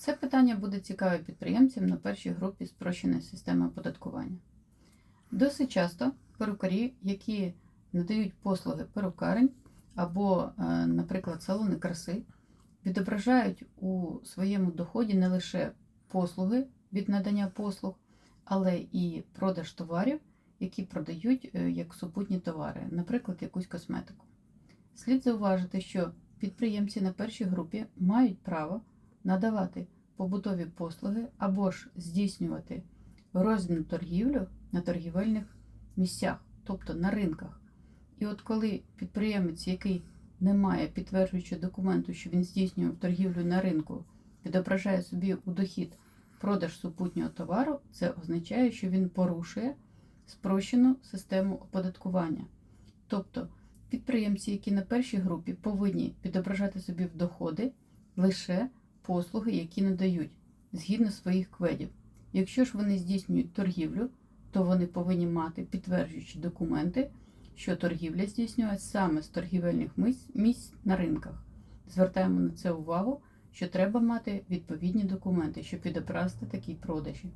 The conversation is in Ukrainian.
Це питання буде цікаве підприємцям на першій групі спрощеної системи оподаткування. Досить часто перукарі, які надають послуги перукарень або, е, наприклад, салони краси, відображають у своєму доході не лише послуги від надання послуг, але і продаж товарів, які продають е, як супутні товари, наприклад, якусь косметику. Слід зауважити, що підприємці на першій групі мають право надавати побутові послуги або ж здійснювати розмірну торгівлю на торгівельних місцях, тобто на ринках. І от коли підприємець, який не має підтверджуючого документу, що він здійснює торгівлю на ринку, відображає собі у дохід продаж супутнього товару, це означає, що він порушує спрощену систему оподаткування. Тобто підприємці, які на першій групі повинні відображати собі в доходи лише послуги, які надають згідно своїх кведів. Якщо ж вони здійснюють торгівлю, то вони повинні мати підтверджуючі документи, що торгівля здійснюється саме з торгівельних місць, на ринках. Звертаємо на це увагу, що треба мати відповідні документи, щоб відобразити такі продажі.